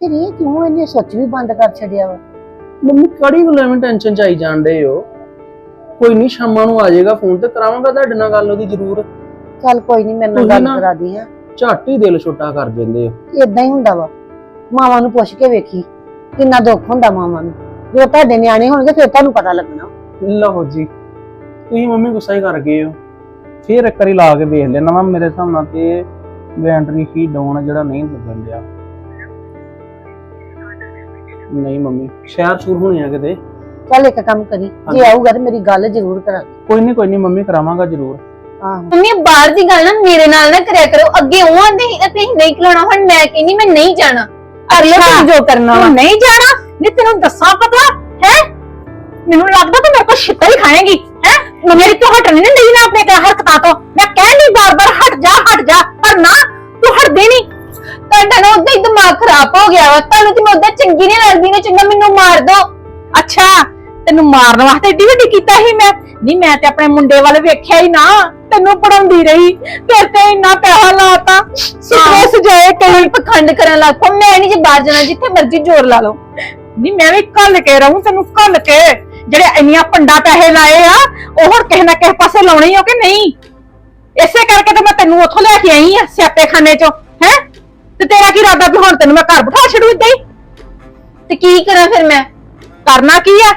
ਤੇ ਇਹ ਕਿਉਂ ਇਹਨੇ ਸੱਚ ਵੀ ਬੰਦ ਕਰ ਛੱਡਿਆ ਵਾ? ਮੰਮੀ ਕੜੀ ਗੱਲ ਐਵੇਂ ਟੈਨਸ਼ਨ ਚ ਆਈ ਜਾਂਦੇ ਹੋ? ਕੋਈ ਨਹੀਂ ਸ਼ਾਮਾਂ ਨੂੰ ਆ ਜਾਏਗਾ ਫੋਨ ਤੇ ਕਰਾਵਾਂਗਾ ਤੁਹਾਡੇ ਨਾਲ ਗੱਲ ਉਹਦੀ ਜ਼ਰੂਰ। ਚੱਲ ਕੋਈ ਨਹੀਂ ਮੇਰੇ ਨਾਲ ਤੁਸੀਂ ਗੱਲ ਨਾ- ਕਰਾ ਦੀ ਹੈ ਝੱਟ ਹੀ ਦਿਲ ਛੋਟਾ ਕਰ ਦਿੰਦੇ ਹੋ। ਇਦਾਂ ਹੀ ਹੁੰਦਾ ਵਾ। ਮਾਵਾਂ ਨੂੰ ਪੁੱਛ ਕੇ ਵੇਖੀ ਕਿੰਨਾ ਦੁੱਖ ਹੁੰਦਾ ਮਾਵਾਂ ਨੂੰ। ਜਦੋਂ ਤੁਹਾਡੇ ਨਿਆਣੇ ਹੋਣਗੇ ਫਿਰ ਤੁਹਾਨੂੰ ਪਤਾ ਲੱਗਣਾ। ਲਓ ਜੀ ਤੁਸੀਂ ਮੰਮੀ ਗੁੱਸਾ ਹੀ ਕਰ ਗਏ ਹੋ। ਫੇਰ ਇੱਕ ਵਾਰੀ ਲਾ ਕੇ ਵੇਖ ਲੈਣਾ ਵਾ ਮੇਰੇ ਹਿਸਾਬ ਨਾਲ ਤੇ ਬੈਟਰੀ ਹੀ ਡਾਊਨ ਜਿਹੜਾ ਨਹੀਂ ਲੱਗਣ ਡਿਆ। ਨਹੀਂ ਮੰਮੀ ਸ਼ਹਿਰ ਸ਼ੁਰੂ ਹੋਣੇ ਆ ਕਿਤੇ। ਚੱਲ ਇੱਕ ਕੰਮ ਕਰੀ ਜੇ। ਆਊਗਾ ਤੇ ਮੇਰੀ ਗੱਲ ਜ਼ਰੂਰ ਕਰਾ। ਕੋਈ ਨਹੀਂ ਕੋਈ ਨਹੀਂ ਮੰਮੀ ਕਰਾਵਾਂਗਾ ਜ਼ਰੂਰ। ਆਹੋ। ਮੰਮੀ ਬਾਹਰ ਦੀ ਗੱਲ ਨਾ ਮੇਰੇ ਨਾਲ ਨਾ ਕਰਿਆ ਕਰੋ। ਅੱਗੇ ਉਹ ਆਂਦੇ ਸੀ ਅਤੇ ਨਹੀਂ ਖਲਾਉਣਾ ਹੁਣ ਮੈਂ ਕਹਿੰਦੀ ਮੈਂ ਨਹੀਂ ਜਾਣਾ। ਕਰ ਤੁਸੀਂ ਜੋ ਕਰਨਾ ਵਾ। ਤੂੰ ਨਹੀਂ ਜਾਣਾ? ਨਹੀਂ ਤੈਨੂੰ ਦੱਸਾਂ ਪਤਾ ਹੈ? ਮੈਨੂੰ ਲੱਗਦਾ ਤੂੰ ਮੇਰੇ ਕੋਲ ਛਿੱਤਰ ਹੀ ਖਾਏਂਗੀ ਹੈ? ਮੇਰੀ ਤੋਂ ਹਟਣ ਨਹੀਂ ਡਈ ਨਾ ਆਪਣੇ ਘਰ ਹਰਕਤਾਂ ਤੋਂ? ਮੈਂ ਕਹਿੰਦੀ ਬਾਰ-ਬਾਰ ਹਟ ਜਾ ਹਟ ਜਾ ਪਰ ਨਾ ਤੂੰ ਹਟਦੀ ਨਹੀਂ ਤੁਹਾਡਾ ਨਾ ਉਦਾਂ ਹੀ ਦਿਮਾਗ ਖਰਾਬ ਹੋ ਗਿਆ ਵਾ। ਤੁਹਾਨੂੰ ਤੇ ਮੈਂ ਉਦਾਂ ਚੰਗੀ ਨਹੀਂ ਲੱਗਦੀ ਨਾ ਚੰਗਾ ਮੈਨੂੰ ਮਾਰ ਦੋ। ਅੱਛਾ ਤੈਨੂੰ ਮਾਰਨ ਵਾਸਤੇ ਏਡੀ ਵੱਡੀ ਕੀਤਾ ਸੀ ਮੈਂ। ਨਹੀਂ ਮੈਂ ਤੇ ਆਪਣੇ ਮੁੰਡੇ ਵੱਲ ਵੇਖਿਆ ਹੀ ਨਾ। ਤੈਨੂੰ ਪੜਾਉਂਦੀ ਰਹੀ ਫਿਰ ਤੇ ਇੰਨਾ ਪੈਸਾ ਲਾਤਾ ਸਟ੍ਰੈਸ ਜਾਏ ਕਈ ਪਖੰਡ ਕਰਨ ਲੱਗ ਪਾ ਮੈਂ ਨਹੀਂ ਜੇ ਬਾਹਰ ਜਾਣਾ ਜਿੱਥੇ ਮਰਜ਼ੀ ਜ਼ੋਰ ਲਾ ਲਓ। ਨਹੀਂ ਮੈਂ ਵੀ ਕੱਲ ਕੇ ਰਹੂੰ ਤੈਨੂੰ ਕੱਲ ਕੇ। ਜਿਹੜੇ ਇੰਨੀਆਂ ਪੰਡਾ ਪੈਸੇ ਲਾਏ ਆ ਉਹ ਹੁਣ ਕਿਸੇ ਨਾ ਕਿਸੇ ਪਾਸੇ ਲਾਉਣੇ ਹੀ ਹੋ ਕਿ ਨਹੀਂ? ਇਸੇ ਕਰਕੇ ਤਾਂ ਮੈਂ ਤੈਨੂੰ ਉੱਥੋਂ ਲੈ ਕੇ ਆਈ ਆ ਸਿਆਪੇ ਖਾਨੇ ਚੋਂ ਹੈ? ਤੇ ਤੇਰਾ ਕੀ ਇਰਾਦਾ ਵੀ ਹੁਣ ਤੈਨੂੰ ਮੈਂ ਘਰ ਬਿਠਾ ਛੱਡੂ ਏਦਾਂ ਹੀ? ਤੇ ਕੀ ਕਰਾਂ ਫਿਰ ਮੈਂ? ਕਰਨਾ ਕੀ ਆ?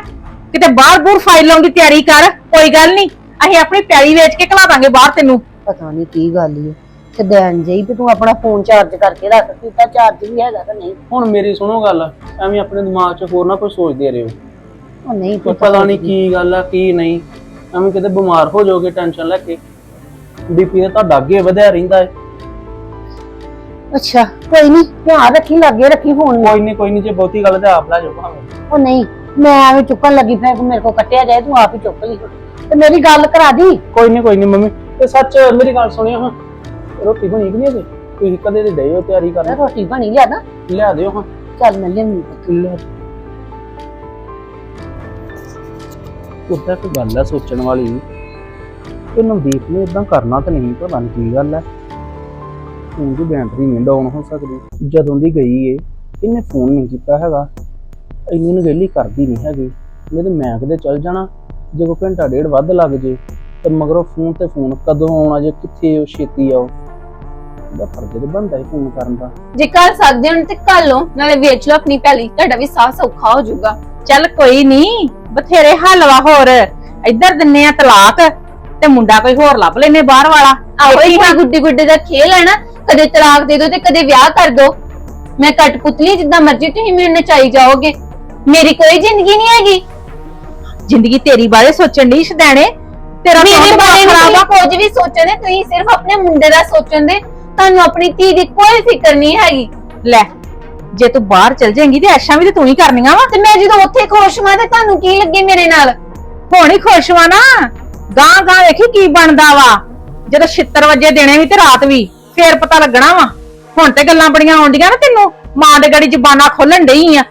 ਕਿਤੇ ਬਾਹਰ ਬੂਰ ਫਾਈਲ ਲਾਉਣ ਦੀ ਤਿਆਰੀ ਕਰ ਕੋਈ ਗੱਲ ਨਹੀਂ। ਅਸੀਂ ਆਪਣੀ ਪੈਲੀ ਵੇਚ ਕੇ ਘਲਾ ਦਾਂਗੇ ਬਾਹਰ ਤੈਨੂੰ। ਪਤਾ ਨਹੀਂ ਕੀ ਗੱਲ ਈ ਤੇ ਦੇਣ ਜਈ ਵੀ ਤੂੰ ਆਪਣਾ ਫੋਨ ਚਾਰਜ ਕਰਕੇ ਰੱਖ ਕੀਤਾ ਚਾਰਜ ਵੀ ਹੈਗਾ ਕਿ ਨਹੀਂ। ਹੁਣ ਮੇਰੀ ਸੁਣੋ ਗੱਲ ਐਵੇਂ ਆਪਣੇ ਦਿਮਾਗ 'ਚ ਹੋਰ ਨਾ ਕੋਈ ਸੋਚਦੇ ਰਹੋ। ਉਹ ਨਹੀਂ ਕੋਈ ਪਤਾ ਨਹੀਂ ਕੀ ਗੱਲ ਆ ਕੀ ਨਹੀਂ। ਐਵੇਂ ਕਿਤੇ ਬਿਮਾਰ ਹੋ ਜਾਓਗੇ ਟੈਨਸ਼ਨ ਲੈ ਕੇ। ਬੀਪੀ ਤਾਂ ਤੁਹਾਡਾ ਅੱਗੇ ਵਧਿਆ ਰਹਿੰਦਾ ਹੈ ਅੱਛਾ ਕੋਈ ਨਹੀਂ ਧਿਆਨ ਰੱਖੀ ਲੱਗੇ ਰੱਖੀ ਫੋਨ ਕੋਈ ਨਹੀਂ ਕੋਈ ਨਹੀਂ ਜੇ ਬਹੁਤੀ ਗੱਲ ਤੇ ਆਪ ਲੈ ਜਾਓ ਭਾਵੇਂ। ਉਹ ਨਹੀਂ ਮੈਂ ਐਵੇਂ ਚੁੱਕਣ ਲੱਗੀ ਫਿਰ ਮੇਰੇ ਕੋ ਕੱਟਿਆ ਜਾਏ ਤੂੰ ਆਪ ਹੀ ਚੁੱਕ ਲਈ। ਤੇ ਮੇਰੀ ਗੱਲ ਕਰਾ ਦੀ। ਕੋਈ ਨਹੀਂ ਕੋਈ ਨਹੀਂ ਮੰਮੀ। ਤੇ ਸੱਚ ਮੇਰੀ ਗੱਲ ਸੁਣਿਓ ਹਾਂ। ਰੋਟੀ ਬਣੀ ਕਿ ਨਹੀਂ ਅਜੇ? ਤੁਸੀਂ ਕਦੇ ਦੇ ਡਏ ਹੋ ਤਿਆਰੀ ਕਰਨ? ਰੋਟੀ ਬਣੀ ਲਿਆ ਨਾ। ਲਿਆ ਦਿਓ ਹਾਂ। ਚੱਲ ਮੈਂ ਲਿਆਉਂਦੀ ਲੈ। ਉੱਦਾਂ ਕੋਈ ਗੱਲ ਹੈ ਸੋਚਣ ਵਾਲੀ। ਕਿ ਨਵਦੀਪ ਨੇ ਇਦਾਂ ਕਰਨਾ ਤਾਂ ਨਹੀਂ ਪਤਾ ਨਹੀਂ ਕੀ ਗੱਲ ਹੈ ਫੋਨ ਦੀ ਬੈਟਰੀ ਨਹੀਂ ਡਾਊਨ ਹੋ ਸਕਦੀ। ਜਦੋਂ ਦੀ ਗਈ ਏ ਇਹਨੇ ਫੋਨ ਨਹੀਂ ਕੀਤਾ ਹੈਗਾ। ਇੰਨੀ ਨਗੇਲੀ ਕਰਦੀ ਨਹੀਂ ਹੈਗੀ। ਨਹੀਂ ਤੇ ਮੈਂ ਕਦੇ ਚੱਲ ਜਾਣਾ। ਜੇ ਕੋਈ ਘੰਟਾ ਡੇਢ ਵੱਧ ਲੱਗ ਜੇ ਤੇ ਮਗਰੋਂ ਫੋਨ ਤੇ ਫੋਨ ਕਦੋਂ ਆਉਣਾ ਜੇ ਕਿੱਥੇ ਉਹ ਛੇਤੀ ਆਓ? ਦਾ ਫਰਜ਼ ਤੇ ਬਣਦਾ ਹੈ ਫੋਨ ਕਰਨ ਦਾ। ਜੇ ਕਰ ਸਕਦੇ ਹੋ ਤੇ ਕਰ ਲਓ ਨਾਲੇ ਵੇਚ ਲਓ ਆਪਣੀ ਪਹਿਲੀ ਤੁਹਾਡਾ ਵੀ ਸਾਹ ਸੌਖਾ ਹੋ ਜਾਊਗਾ। ਚੱਲ ਕੋਈ ਨਹੀਂ ਬਥੇਰੇ ਹੱਲ ਵਾ ਹੋਰ। ਇੱਧਰ ਦਿੰਨੇ ਆ ਤਲਾਕ ਤੇ ਮੁੰਡਾ ਕੋਈ ਹੋਰ ਲੱਭ ਲੈਨੇ ਬਾਹਰ ਵਾਲਾ। ਆਹੋ ਇਹੀ ਗੁੱਡੀ ਗੁੱਡੇ ਦਾ ਖੇਲ ਹੈ ਨਾ ਕਦੇ ਤਲਾਕ ਦੇ ਦਿਓ ਤੇ ਕਦੇ ਵਿਆਹ ਕਰ ਦਿਓ। ਮੈਂ ਕਟਪੁਤਲੀ ਜਿੱਦਾਂ ਮਰਜ਼ੀ ਤੁਸੀਂ ਮੈਨੂੰ ਨਚਾਈ ਜਾਓਗੇ। ਮੇਰੀ ਕੋਈ ਜ਼ਿੰਦਗੀ ਨਹੀਂ ਹੈਗੀ। ਜ਼ਿੰਦਗੀ ਤੇਰੀ ਬਾਰੇ ਸੋਚਣ ਦੀ ਸ਼ਦੈਣੇ? ਤੇਰਾ ਮੇਰੇ ਬਾਰੇ ਨਹੀਂ ਖਰਾਬ ਆ। ਕੁਝ ਵੀ ਸੋਚਦੇ ਤੁਸੀਂ ਸਿਰਫ ਆਪਣੇ ਮੁੰਡੇ ਦਾ ਸੋਚਦੇ ਤੁਹਾਨੂੰ ਆਪਣੀ ਧੀ ਦੀ ਕੋਈ ਫਿਕਰ ਨਹੀਂ ਹੈਗੀ। ਲੈ ਜੇ ਤੂੰ ਬਾਹਰ ਚਲ ਜਾਏਂਗੀ ਤੇ ਐਸ਼ਾਂ ਵੀ ਤੇ ਤੂੰ ਹੀ ਕਰਨੀਆਂ ਵਾ। ਤੇ ਮੈਂ ਜਦੋਂ ਉੱਥੇ ਖੁਸ਼ ਹਾਂ ਤੇ ਤੁਹਾਨੂੰ ਕੀ ਲੱਗੇ ਮੇਰੇ ਨਾਲ? ਹੁਣ ਹੀ ਖੁਸ਼ ਵਾ ਨਾ। ਗਾਂ ਗਾਂ ਵੇਖੀ ਕੀ ਬਣਦਾ ਵਾ। ਜਦੋਂ ਛਿੱਤਰ ਵਜੇ ਦੇਣੇ ਵੀ ਤੇ ਰਾਤ ਵੀ ਫੇਰ ਪਤਾ ਲੱਗਣਾ ਵਾ। ਹੁਣ ਤੇ ਗੱਲਾਂ ਬੜੀਆਂ ਆਉਂਦੀਆਂ ਨਾ ਤੈਨੂੰ। ਮਾਂ ਦੇ ਗੜੀ ਜ਼ਬਾਨਾਂ ਖੋਲਣ ਡਈ ਆ।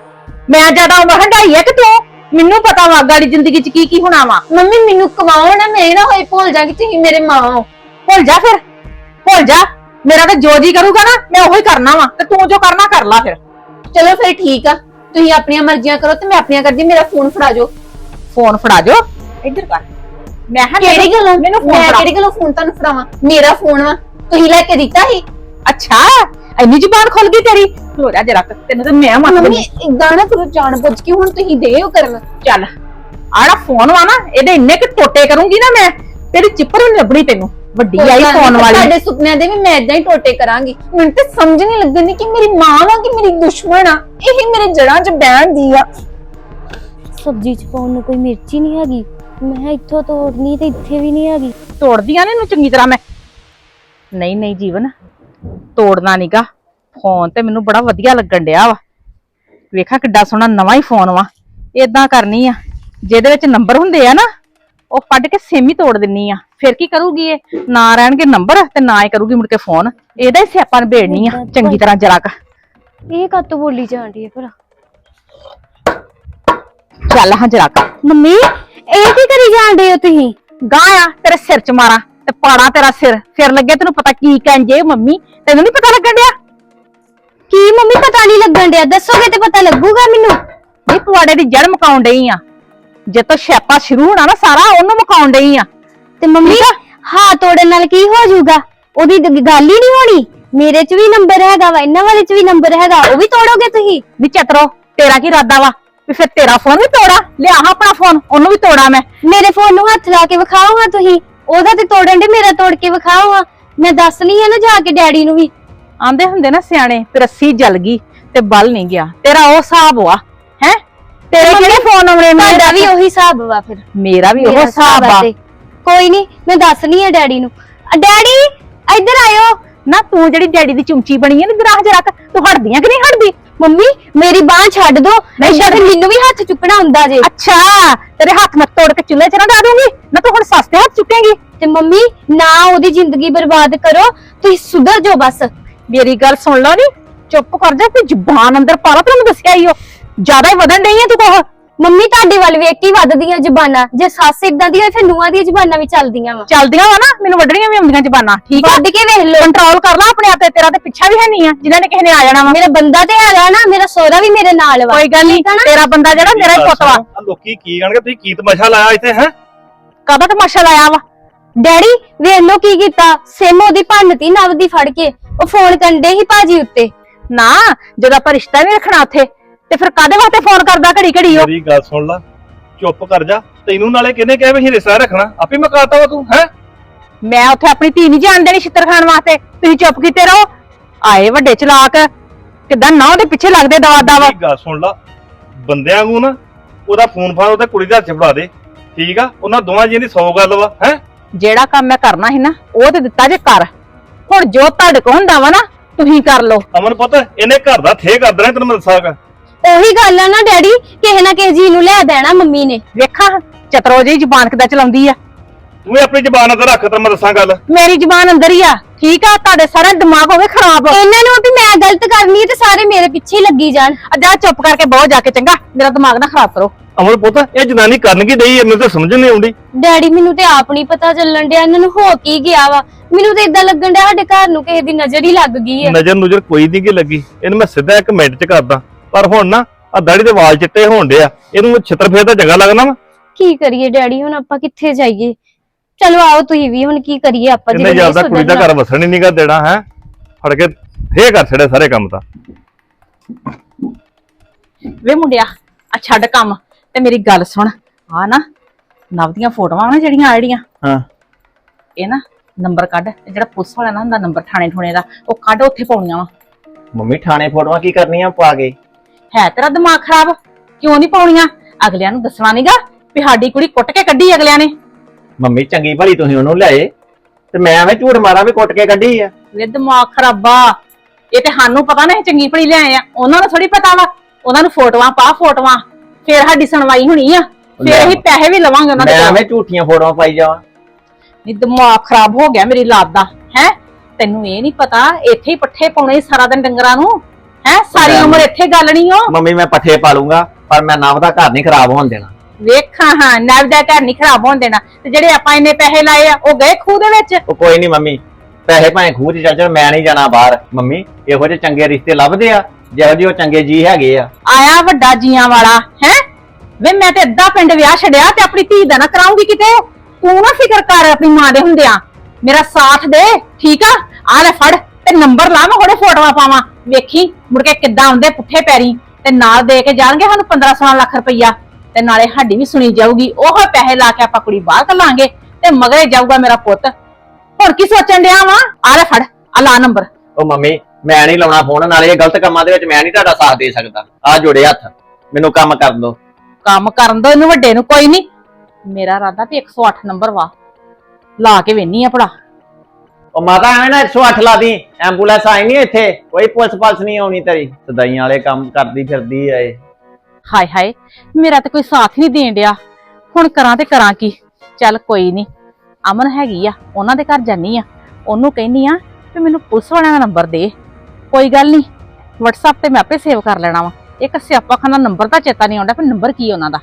ਮੈਂ ਜ਼ਿਆਦਾ ਉਮਰ ਹੰਡਾਈ ਆ ਕਿ ਤੂੰ? ਮੈਨੂੰ ਪਤਾ ਵਾ ਗਾੜੀ ਜ਼ਿੰਦਗੀ 'ਚ ਕੀ ਕੀ ਹੋਣਾ ਵਾ। ਮੰਮੀ ਮੈਨੂੰ ਕਮਾਓ ਨਾ ਮੈਂ ਨਾ ਹੋਏ ਭੁੱਲ ਜਾ ਕਿ ਤੁਸੀਂ ਮੇਰੇ ਮਾਂ ਹੋ। ਭੁੱਲ ਜਾ ਫਿਰ ਭੁੱਲ ਜਾ। ਮੇਰਾ ਤਾਂ ਜੋ ਜੀ ਕਰੂਗਾ ਨਾ ਮੈਂ ਉਹੀ ਕਰਨਾ ਵਾ ਤੇ ਤੂੰ ਜੋ ਕਰਨਾ ਕਰ ਲਾ ਫਿਰ। ਚਲੋ ਫਿਰ ਠੀਕ ਆ ਤੁਸੀਂ ਆਪਣੀਆਂ ਮਰਜ਼ੀਆਂ ਕਰੋ ਤੇ ਮੈਂ ਆਪਣੀਆਂ ਕਰਦੀ ਮੇਰਾ ਫੋਨ ਫੜਾ ਜਾਓ ਫੋਨ ਫੜਾ ਜੋ ਇੱਧਰ ਕਰ। ਮੈਂ ਹਾਂ ਕਿਹੜੀ ਗੱਲੋਂ? ਮੈਨੂੰ ਫੋਨ ਮੈਂ ਫੜਾ। ਕਿਹੜੀ ਗੱਲੋਂ ਫੋਨ ਤੁਹਾਨੂੰ ਫੜਾਵਾਂ? ਮੇਰਾ ਫੋਨ ਵਾ ਤੁਸੀਂ ਲੈ ਕੇ ਦਿੱਤਾ ਸੀ? ਅੱਛਾ। ਇੰਨੀ ਜ਼ੁਬਾਨ ਖੁੱਲ ਗਈ ਤੇਰੀ? ਹੋ ਜਾ ਜਰਾ ਤੈਨੂੰ ਤਾਂ ਮੈਂ ਮੰਨ ਮੰਮੀ ਇਦਾਂ ਨਾ ਕਰੋ ਜਾਣ ਬੁੱਝ ਕੇ ਹੁਣ ਤੁਸੀਂ ਦੇ ਹੋ ਕਰਨ। ਚੱਲ ਆੜਾ ਫੋਨ ਵਾ ਨਾ ਇਹਦੇ ਇੰਨੇ ਕਿ ਟੋਟੇ ਕਰੂੰਗੀ ਨਾ ਮੈਂ ਤੇਰੀ ਚਿੱਪਰ ਵੀ ਲੱਭਣੀ ਤੈਨੂੰ ਵੱਡੀ ਆਈ ਫੋਨ ਵਾਲੀ। ਤੁਹਾਡੇ ਸੁਪਨਿਆਂ ਦੇ ਵੀ ਮੈਂ ਇਦਾਂ ਹੀ ਟੋਟੇ ਕਰਾਂਗੀ। ਮੈਨੂੰ ਤੇ ਸਮਝ ਨਹੀਂ ਲੱਗਦੀ ਕਿ ਮੇਰੀ ਮਾਂ ਵਾ ਕਿ ਮੇਰੀ ਦੁਸ਼ਮਣ ਆ ਇਹ ਮੇਰੇ ਜੜਾਂ 'ਚ ਬਹਿਣਦੀ ਆ। ਸਬਜ਼ੀ ਚ ਪਾਉਣ ਨੂੰ ਕੋਈ ਮਿਰਚੀ ਨਹੀਂ ਹੈਗੀ। ਮੈਂ ਇੱਥੋਂ ਤੋੜਨੀ ਤੇ ਇੱਥੇ ਵੀ ਨਹੀਂ ਹੈਗੀ। ਤੋੜਦੀਆਂ ਨੇ ਇਹਨੂੰ ਚੰਗੀ ਤਰ੍ਹਾਂ ਮੈਂ। ਨਹੀਂ ਨਹੀਂ ਜੀਵਨ ਤੋੜਨਾ ਨੀਗਾ। ਫੋਨ ਤੇ ਮੈਨੂੰ ਬੜਾ ਵਧੀਆ ਲੱਗਣ ਡਿਆ ਵਾ। ਵੇਖਾ ਕਿੱਡਾ ਸੋਹਣਾ ਨਵਾਂ ਹੀ ਫੋਨ ਵਾ। ਏਦਾਂ ਕਰਨੀ ਆ। ਜਿਹਦੇ ਵਿੱਚ ਨੰਬਰ ਹੁੰਦੇ ਆ ਨਾ ਉਹ ਕੱਢ ਕੇ ਸਿਮ ਹੀ ਤੋੜ ਦਿੰਨੀ ਆ। ਫਿਰ ਕੀ ਕਰੂਗੀ ਇਹ? ਨਾ ਰਹਿਣਗੇ ਨੰਬਰ ਤੇ ਨਾ ਹੀ ਕਰੂਗੀ ਮੁੜ ਕੇ ਫੋਨ। ਇਹਦਾ ਹੀ ਸਿਆਪਾ ਨਿਬੇੜਨੀ ਆ। ਚੰਗੀ ਤਰ੍ਹਾਂ ਜਰਾ ਕ। ਇਹ ਕਾਤੋਂ ਬੋਲੀ ਜਾਂਦੀ ਹੈ ਭਲਾ ਚੱਲ ਹਾਂ ਜਰਾ ਕ। ਮੰਮੀ ਇਹ ਕੀ ਕਰੀ ਜਾਂਦੇ ਹੋ ਤੁਸੀਂ? ਗਾਂ ਆ ਤੇਰੇ ਸਿਰ ਚ ਮਾਰਾਂ। ਤੇ ਪਾੜਾ ਤੇਰਾ ਸਿਰ। ਫਿਰ ਲੱਗੇ ਤੈਨੂੰ ਪਤਾ ਕੀ ਕਹਿੰਜੇ ਮੰਮੀ? ਤੈਨੂੰ ਨਹੀਂ ਪਤਾ ਲੱਗਣ ਡਿਆ? ਕੀ ਮੰਮੀ ਪਤਾ ਨਹੀਂ ਲੱਗਣ ਡਿਆ? ਦੱਸੋਗੇ ਤੇ ਪਤਾ ਲੱਗੂਗਾ ਮੈਨੂੰ। ਇਹ ਪੁਆੜੇ ਦੀ ਜੜ ਮਕਾਉਣ ਡਈ ਆ। ਜੇ ਤੋਂ ਛਾਪਾ ਸ਼ੁਰੂ ਹੋਣਾ ਨਾ ਸਾਰਾ ਉਹਨੂੰ ਮਕਾਉਣ ਡਈ ਆ। ਤੇ ਮੰਮੀ ਹਾਂ ਤੋੜਨ ਨਾਲ ਕੀ ਹੋ ਜਾਊਗਾ? ਉਹਦੀ ਗੱਲ ਹੀ ਨਹੀਂ ਹੋਣੀ। ਮੇਰੇ 'ਚ ਵੀ ਨੰਬਰ ਹੈਗਾ ਵਾ ਇਹਨਾਂ ਵਾਲੇ 'ਚ ਵੀ ਨੰਬਰ ਹੈਗਾ ਉਹ ਵੀ ਤੋੜੋਗੇ ਤੁਸੀਂ? ਨੀ ਚਤਰੋ ਤੇਰਾ ਕੀ ਇਰਾਦਾ ਵਾ? ਵੀ ਫਿਰ ਤੇਰਾ ਫੋਨ ਵੀ ਤੋੜਾ। ਲਿਆ ਹਾਂ ਆਪਣਾ ਫੋਨ ਉਹਨੂੰ ਵੀ ਤੋੜਾ ਮੈਂ। ਮੇਰੇ ਫੋਨ ਨੂੰ ਹੱਥ ਲਾ ਕੇ ਵਿਖਾਓ ਹਾਂ ਤੁਸੀਂ। ਉਹਦਾ ਤੇ ਤੋੜਨ ਦੇ ਮੇਰਾ ਤੋੜ ਕੇ ਵਿਖਾਓ ਹਾਂ ਮੈਂ ਦੱਸ ਲਈ ਆ ਨਾ ਜਾ ਕੇ ਡੈਡੀ ਨੂੰ ਵੀ। ਆਂਦੇ ਹੁੰਦੇ ਨਾ ਸਿਆਣੇ ਵੀ ਰੱਸੀ ਜਲ ਗਈ ਤੇ ਬਲ ਨਹੀਂ ਗਿਆ। ਤੇਰਾ ਉਹ ਹਿਸਾਬ ਵਾ ਹੈ? ਤੇਰੇ ਕਿਹੜੇ ਫੋਨ ਆਉਣੇ? ਤੁਹਾਡਾ ਵੀ ਉਹੀ ਹਿਸਾਬ ਵਾ ਫਿਰ। ਮੇਰਾ ਵੀ ਉਹ ਮੇਰਾ ਹਿਸਾਬ ਆ। ਤੇ। ਕੋਈ ਨਹੀਂ ਮੈਂ ਦੱਸ ਲਈ ਆ ਡੈਡੀ ਨੂੰ। ਅ, ਡੈਡੀ ਇੱਧਰ ਆਇਓ। ਨਾ ਤੂੰ ਜਿਹੜੀ ਡੈਡੀ ਦੀ ਚੁੰਚੀ ਬਣੀ ਹੈ ਨਾ ਦਰਾਹ ਚ ਰੱਖ ਤੂੰ ਹਟਦੀਆਂ ਕਿ ਨਹੀਂ ਹਟਦੀ? ਮੰਮੀ ਮੇਰੀ ਬਾਹ ਛੱਡ ਦੋ। ਨਹੀਂ ਤੇ ਮੈਨੂੰ ਵੀ ਹੱਥ ਚੁੱਕਣਾ ਹੁੰਦਾ ਜੇ। ਅੱਛਾ ਤੇਰੇ ਹੱਥ ਮੈਂ ਤੋੜ ਕੇ ਚੁੱਲ੍ਹੇ 'ਚ ਨਾ ਡਾ ਦੂੰਗੀ ਨਾ ਤੂੰ ਹੁਣ ਸਸਤੇ ਹੱਥ ਚੁੱਕੇਂਗੀ। ਤੇ ਮੰਮੀ ਨਾ ਉਹਦੀ ਜ਼ਿੰਦਗੀ ਬਰਬਾਦ ਕਰੋ ਤੁਸੀਂ ਸੁਧਰ ਜਾਓ ਬਸ। ਮੇਰੀ ਗੱਲ ਸੁਣ ਲਓ ਨੀ ਚੁੱਪ ਕਰ ਜਾ ਤੇ ਜ਼ੁਬਾਨ ਅੰਦਰ ਪਾ ਲਾ ਤੈਨੂੰ ਦੱਸਿਆ ਹੀ ਉਹ ਜ਼ਿਆਦਾ ਹੀ ਵਧਣ ਡਈ ਆ ਤੂੰ ਕੋਹ। ਮੰਮੀ ਤੁਹਾਡੇ ਵੱਲ ਵੇਖ ਕੇ ਹੀ ਵੱਧਦੀਆਂ ਜ਼ਬਾਨਾਂ ਜੇ ਸੱਸ ਇਦਾਂ ਦੀ ਹੋਏ ਫਿਰ ਨੂੰਹਾਂ ਦੀਆਂ ਜ਼ਬਾਨਾਂ ਵੀ ਚੱਲਦੀਆਂ ਵਾ। ਚੱਲਦੀਆਂ ਵਾ ਨਾ ਮੈਨੂੰ ਵੱਢਣੀਆਂ ਵੀ ਆਉਂਦੀਆਂ ਜ਼ਬਾਨਾਂ ਠੀਕ ਆ? ਵੱਧ ਕੇ ਵੇਖ ਲਓ। ਕੰਟਰੋਲ ਕਰ ਲੈ ਆਪਣੇ ਆਪ ਤੇ ਤੇਰਾ ਤੇ ਪਿੱਛਾ ਵੀ ਹੈ ਨਹੀਂ ਆ ਜਿਨ੍ਹਾਂ ਨੇ ਕਿਸੇ ਨੇ ਆ ਜਾਣਾ ਵਾ। ਮੇਰਾ ਬੰਦਾ ਤੇ ਹੈਗਾ ਨਾ ਮੇਰਾ ਸੋਹਰਾ ਵੀ ਮੇਰੇ ਨਾਲ ਵਾ। ਕੋਈ ਗੱਲ ਨਹੀਂ ਠੀਕ ਆ ਨਾ? ਤੇਰਾ ਬੰਦਾ ਜਿਹੜਾ ਮੇਰਾ ਹੀ ਪੁੱਤ ਵਾ। ਆਹ ਲੋਕੀ ਕੀ ਕਹਿਣਗੇ ਤੁਸੀਂ ਕੀ ਤਮਾਸ਼ਾ ਲਾਇਆ ਇੱਥੇ ਹੈ? ਕਾਹਦਾ ਤਮਾਸ਼ਾ ਲਾਇਆ ਵਾ? ਡੈਡੀ ਵੇਖ ਲਓ ਕੀ ਕੀਤਾ। ਸਿਮ ਉਹਦੀ ਭੰਨਤੀ ਨਵ ਦੀ ਫੜ ਕੇ। ਉਹ ਫੋਨ ਕੰਡੇ ਹੀ ਭਾਜੀ ਉੱਤੇ। ਨਾ ਜਦੋਂ ਆਪਾਂ ਰਿਸ਼ਤਾ ਨਹੀਂ ਰੱਖਣਾ ਉੱਥੇ ਤੇ ਫਿਰ ਕਾਦੇ ਵਾਸਤੇ ਫੋਨ ਕਰਦਾ ਘੜੀ ਘੜੀ ਉਹ? ਮੇਰੀ ਗੱਲ ਸੁਣ ਲਾ। ਚੁੱਪ ਕਰ ਜਾ। ਤੈਨੂੰ ਨਾਲੇ ਕਿਹਨੇ ਕਿਹਾ ਵੀ ਰਿਸ਼ਤਾ ਰੱਖਣਾ? ਆਪੇ ਮਕਾਤਾ ਵਾ ਤੂੰ ਹੈ? ਮੈਂ ਉੱਥੇ ਆਪਣੀ ਧੀ ਨਹੀਂ ਜਾਣ ਦੇਣੀ ਛਿੱਤਰ ਖਾਣ ਵਾਸਤੇ। ਤੁਸੀਂ ਚੁੱਪ ਕੀਤੇ ਰਹੋ। ਆਏ ਵੱਡੇ ਚਲਾਕ। ਕਿਦਾਂ ਨਾ ਉਹਦੇ ਪਿੱਛੇ ਲੱਗਦੇ ਦਵਾ ਦਵਾ ਗੱਲ ਸੁਣ ਲਾ। ਬੰਦਿਆਂ ਨੂੰ ਨਾ ਉਹਦਾ ਫੋਨ ਫਾਨ ਉਹਦੇ ਕੁੜੀ ਦੇ ਹੱਥ 'ਚ ਫੜਾ ਦੇ। ਠੀਕ ਆ? ਉਹਨਾਂ ਦੋਵਾਂ ਜੀਆਂ ਦੀ 100 ਗੱਲ ਵਾ ਹੈ? ਜਿਹੜਾ ਕੰਮ ਮੈਂ ਕਰਨਾ ਸੀ ਨਾ ਉਹ ਤੇ ਦਿੱਤਾ ਜੇ ਕਰ। ਹੁਣ ਜੋ ਤੁਹਾਡੇ ਕੋਲ ਹੁੰਦਾ ਵਾ ਨਾ ਤੁਸੀਂ ਕਰ ਲਓ। ਅਮਨ ਪੁੱਤ ਇਹਨੇ ਘਰ ਦਾ ਥੇ ਕਰ ਦੇਣਾ ਤੈਨੂੰ ਮੈਂ ਦੱਸਾਂਗਾ। ਉਹੀ ਗੱਲ ਆ ਨਾ ਡੈਡੀ ਕਿਸੇ ਨਾ ਕਿਸੇ ਜੀ ਨੂੰ ਲੈ ਦੇਣਾ ਮੰਮੀ ਨੇ। ਵੇਖਾਂ ਚਤਰੋ ਜਿਹੀ ਜ਼ੁਬਾਨ ਕਿੱਦਾਂ ਚਲਾਉਂਦੀ ਆ। ਤੂੰ ਵੀ ਆਪਣੀ ਜ਼ਬਾਨ ਅੰਦਰ ਰੱਖ ਤੈਨੂੰ ਮੈਂ ਦੱਸਾਂ ਗੱਲ। ਮੇਰੀ ਜ਼ੁਬਾਨ ਅੰਦਰ ਹੀ ਆ ਠੀਕ ਆ? ਤੁਹਾਡੇ ਸਾਰਾ ਦਿਮਾਗ ਹੋਵੇ ਖਰਾਬ। ਇਹਨਾਂ ਨੂੰ ਵੀ ਮੈਂ ਗਲਤ ਕਰਨੀ ਹੈ ਤੇ ਸਾਰੇ ਮੇਰੇ ਪਿੱਛੇ ਹੀ ਲੱਗੀ ਜਾਣ। ਆ ਜਾ ਚੁੱਪ ਕਰਕੇ ਬਹੁਤ ਜਾ ਕੇ ਚੰਗਾ ਮੇਰਾ ਦਿਮਾਗ ਨਾ ਖਰਾਬ ਕਰੋ। ਅਮਨ ਪੁੱਤ ਇਹ ਜਨਾਨੀ ਕਰਨ ਕੀ ਡਈ ਹੈ ਮੈਨੂੰ ਤਾਂ ਸਮਝ ਨਹੀਂ ਆਉਂਦੀ। ਡੈਡੀ ਮੈਨੂੰ ਤੇ ਆਪ ਨਹੀਂ ਪਤਾ ਚੱਲਣ ਡਿਆ ਇਹਨਾਂ ਨੂੰ ਹੋ ਕੀ ਗਿਆ ਵਾ? ਮੈਨੂੰ ਤੇ ਇਦਾਂ ਲੱਗਣ ਡਿਆ ਸਾਡੇ ਘਰ ਨੂੰ ਕਿਸੇ ਦੀ ਨਜ਼ਰ ਹੀ ਲੱਗ ਗਈ ਹੈ ਨਜ਼ਰ ਨੁਜ਼ਰ ਕੋਈ ਨਹੀਂ ਕੀ ਲੱਗੀ ਇਹਨੂੰ ਮੈਂ ਸਿੱਧਾ ਇੱਕ ਮਿੰਟ 'ਚ ਕਰਦਾ। ਪਰ ਹੁਣ ਨਾ ਆ ਦਾੜੀ ਦੇ ਵਾਲ ਚਿੱਟੇ ਹੋਣ ਡਿਆ ਇਹਨੂੰ ਛਿੱਤਰ ਫੇਰ ਤਾਂ ਚੰਗਾ ਲੱਗਣਾ ਵਾ। ਕੀ ਕਰੀਏ ਡੈਡੀ ਹੁਣ ਆਪਾਂ ਕਿੱਥੇ ਜਾਈਏ? ਚਲੋ ਆਓ ਤੁਸੀਂ ਵੀ ਹੁਣ ਕੀ ਕਰੀਏ ਆਪਾਂ ਇਹਨੇ ਨਹੀਂ ਜ਼ਿਆਦਾ ਕੁੜੀ ਦਾ। ਘਰ ਵਸਣ ਹੀ ਨਹੀਂਗਾ ਦੇਣਾ ਹੈ? ਫੜ ਕੇ ਥੇ ਕਰ ਛੜੇ ਸਾਰੇ ਕੰਮ ਤਾਂ। ਵੇ ਮੁੰਡਿਆ ਆ ਛੱਡ ਕੰਮ ਤੇ ਮੇਰੀ ਗੱਲ ਸੁਣ। ਆ ਨਾ ਨਵ ਦੀਆਂ ਫੋਟੋਆਂ ਨਾ ਜਿਹੜੀਆਂ ਆ ਜਿਹੜੀਆਂ। ਹਾਂ। ਇਹ ਨਾ ਨੰਬਰ ਕੱਢ ਜਿਹੜਾ ਪੁਲਿਸ ਵਾਲਾ ਨਾ ਹੁੰਦਾ ਨੰਬਰ ਥਾਣੇ ਠੋਣੇ ਦਾ ਉਹ ਕੱਢ ਉੱਥੇ ਪਾਉਣੀਆਂ ਵਾ। ਮੰਮੀ ਥਾਣੇ ਫੋਟੋਆਂ ਕੀ ਕਰਨੀਆਂ ਪਾ ਕੇ? ਹੈ ਤੇਰਾ ਦਿਮਾਗ ਖਰਾਬ? ਕਿਉਂ ਨਹੀਂ ਪਾਉਣੀਆਂ? ਅਗਲਿਆਂ ਨੂੰ ਦੱਸਣਾ ਨਹੀਂਗਾ ਵੀ ਸਾਡੀ ਕੁੜੀ ਕੁੱਟ ਕੇ ਕੱਢੀ ਅਗਲਿਆਂ ਨੇ। ਮੰਮੀ ਚੰਗੀ ਭਲੀ ਤੁਸੀਂ ਉਹਨੂੰ ਲਿਆਏ ਤੇ ਮੈਂ ਐਵੇਂ ਝੂਠ ਮਾਰਾਂ ਵੀ ਕੁੱਟ ਕੇ ਕੱਢੀ ਆ। ਵੇ ਦਿਮਾਗ ਖਰਾਬਾ। ਇਹ ਤੇ ਸਾਨੂੰ ਪਤਾ ਨਾ ਇਹ ਚੰਗੀ ਭਲੀ ਲਿਆਏ ਆ। ਉਹਨਾਂ ਨੂੰ ਥੋੜੀ ਪਤਾ ਵਾ। ਉਹਨਾਂ ਨੂੰ ਫੋਟੋਆਂ ਪਾ ਫੋਟੋਆਂ। ਫੇਰ ਸਾਡੀ ਸੁਣਵਾਈ ਹੋਣੀ ਆ। ਫੇਰ ਅਸੀਂ ਪੈਸੇ ਵੀ ਲਵਾਂਗੇ ਉਹਨਾਂ ਦੇ ਮੈਂ ਕੋਲੋਂ। ਐਵੇਂ ਝੂਠੀਆਂ ਫੋਟੋਆਂ ਪਾਈ ਜਾਵਾਂ। ਨੀ ਦਿਮਾਗ ਖਰਾਬ ਹੋ ਗਿਆ ਮੇਰੀ ਲਾਦ ਦਾ ਹੈ? ਤੈਨੂੰ ਇਹ ਨਹੀਂ ਪਤਾ ਇੱਥੇ ਹੀ ਪੱਠੇ ਪਾਉਣੇ ਸੀ ਸਾਰਾ ਦਿਨ ਡੰਗਰਾਂ ਨੂੰ। ਹੈ? ਸਾਰੀ ਉਮਰ ਇੱਥੇ ਗੱਲ ਨਹੀਂ ਹੋ? ਮੰਮੀ ਮੈਂ ਪੱਠੇ ਪਾ ਲੂੰਗਾ ਪਰ ਮੈਂ ਨਵ ਦਾ ਘਰ ਨਹੀਂ ਖਰਾਬ ਹੋਣ ਦੇਣਾ। ਵੇਖਾਂ ਹਾਂ ਨਵ ਦਾ ਘਰ ਨਹੀਂ ਖਰਾਬ ਹੋਣ ਦੇਣਾ। ਤੇ ਜਿਹੜੇ ਆਪਾਂ ਇੰਨੇ ਪੈਸੇ ਲਾਏ ਆ ਉਹ ਗਏ ਖੂਹ ਦੇ ਵਿੱਚ? ਉਹ ਕੋਈ ਨਹੀਂ ਮੰਮੀ ਪੈਸੇ ਭਾਵੇਂ ਖੂਹ 'ਚ ਚੱਲ ਜਾਣ ਮੈਂ ਨਹੀਂ ਜਾਣਾ ਬਾਹਰ ਮੰਮੀ। ਇਹੋ ਜਿਹੇ ਚੰਗੇ ਰਿਸ਼ਤੇ ਲੱਭਦੇ ਆ ਜਿਹੋ ਜਿਹੇ ਉਹ ਚੰਗੇ ਜੀ ਹੈਗੇ ਆ। ਆਇਆ ਵੱਡਾ ਜੀਆਂ ਵਾਲਾ ਹੈ? ਵੇ ਮੈਂ ਤੇ ਅੱਧਾ ਪਿੰਡ ਵਿਆਹ ਛੜਿਆ ਤੇ ਆਪਣੀ ਧੀ ਦਾ ਨਾ ਕਰਾਉਂਗੀ ਕਿਤੇ? ਤੂੰ ਨਾ ਫਿਕਰ ਕਰ ਆਪਣੀ ਮਾਂ ਦੇ ਹੁੰਦਿਆਂ। ਮੇਰਾ ਸਾਥ ਦੇ ਠੀਕ ਆ? ਆ ਲੈ ਫੜ ਤੇ ਨੰਬਰ ਲਾ ਮੈਂ ਹੁਣੇ ਫੋਟੋਆਂ ਪਾਵਾਂ। ਵੇਖੀ ਮੁੜ ਕੇ ਕਿੱਦਾਂ ਆਉਂਦੇ ਪੁੱਠੇ ਪੈਰੀ ਤੇ ਨਾਲ ਦੇ ਕੇ ਜਾਣਗੇ ਸਾਨੂੰ 15 16 ਲੱਖ ਰੁਪਈਆ। ਤੇ ਨਾਲੇ ਸਾਡੀ ਵੀ ਸੁਣੀ ਜਾਊਗੀ ਉਹ ਪੈਸੇ ਲਾ ਕੇ ਆਪਾਂ ਕੁੜੀ ਬਾਹਰ ਕੱਲਾਂਗੇ ਤੇ ਮਗਰੇ ਜਾਊਗਾ ਮੇਰਾ ਪੁੱਤ। ਹੁਣ ਕੀ ਸੋਚਣ ਡਿਆ ਵਾ? ਆ ਲੈ ਫੜ ਆ ਲਾ ਨੰਬਰ। ਉਹ ਮੰਮੀ ਮੈਂ ਨਹੀਂ ਲਾਉਣਾ ਫੋਨ ਨਾਲੇ ਇਹ ਗਲਤ ਕੰਮਾਂ ਦੇ ਵਿੱਚ ਮੈਂ ਨਹੀਂ ਤੁਹਾਡਾ ਸਾਥ ਦੇ ਸਕਦਾ। ਆ ਜੋੜੇ ਹੱਥ ਮੈਨੂੰ ਕੰਮ ਕਰਨ ਦਿਓ ਕੰਮ ਕਰਨ ਦੋ ਇਹਨੂੰ ਵੱਡੇ ਨੂੰ ਕੋਈ ਨਹੀਂ। ਮੇਰਾ ਇਰਾਦਾ ਵੀ 108 ਨੰਬਰ ਵਾ। ਲਾ ਕੇ ਵੇਨੀ ਆ ਭੜਾ ਉਹ ਮਾਤਾ ਐਵੇਂ ਨਾ 108 ਲਾ ਦੀ ਐਂਬੂਲੈਂਸ ਆਈ ਨਹੀਂ ਇੱਥੇ, ਕੋਈ ਪੁਲਿਸ ਪਾਲਸ ਨਹੀਂ ਆਉਣੀ ਤੇਰੀ। ਸਦਾਈਆਂ ਵਾਲੇ ਕੰਮ ਕਰਦੀ ਫਿਰਦੀ ਐ ਇਹ। ਹਾਏ ਹਾਏ, ਮੇਰਾ ਤੇ ਕੋਈ ਸਾਥ ਨਹੀਂ ਦੇਣ ਡਿਆ। ਹੁਣ ਕਰਾਂ ਤੇ ਕਰਾਂ ਕੀ? ਚੱਲ ਕੋਈ ਨਹੀਂ ਅਮਨ ਹੈਗੀ ਆ, ਉਹਨਾਂ ਦੇ ਘਰ ਜਾਨੀ ਆ। ਉਹਨੂੰ ਕਹਿੰਨੀ ਆ ਕਿ ਮੈਨੂੰ ਪੁਲਿਸ ਵਾਲਿਆਂ ਦਾ ਨੰਬਰ ਦੇ। ਕੋਈ ਗੱਲ ਨਹੀਂ WhatsApp ਤੇ ਮੈਂ ਆਪੇ ਸੇਵ ਕਰ ਲੈਣਾ ਵਾ। ਇੱਕ ਸਿਆਪਾ ਖਾਨਾ ਨੰਬਰ ਦਾ ਚੇਤਾ ਨਹੀਂ ਆਉਂਦਾ ਪਰ ਨੰਬਰ ਕੀ ਉਹਨਾਂ ਦਾ?